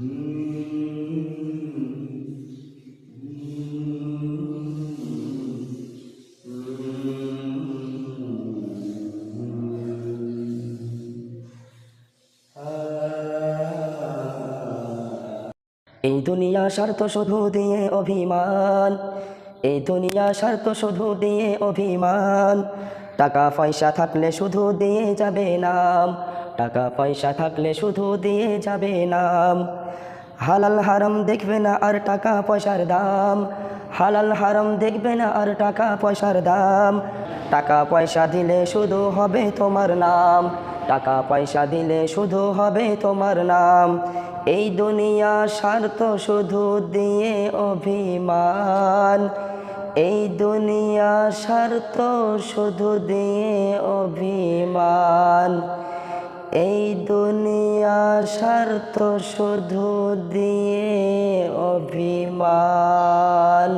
এই দুনিয়া স্বার্থ শুধু দিয়ে অভিমান। এই দুনিয়া স্বার্থ শুধু দিয়ে অভিমান। টাকা পয়সা থাকলে শুধু দিয়ে যাবে নাম। টাকা পয়সা থাকলে শুধু দিয়ে যাবে নাম। হালাল হারাম দেখবে না আর টাকা পয়সার দাম। হালাল হারাম দেখবে না আর টাকা পয়সার দাম। টাকা পয়সা দিলে শুধু হবে তোমার নাম। টাকা পয়সা দিলে শুধু হবে তোমার নাম। এই দুনিয়া স্বার্থ শুধু দিয়ে অভিমান। এই দুনিয়া স্বার্থ শুধু দিয়ে অভিমান। এই দুনিয়া স্বার্থ শুধু দিয়ে অভিমান।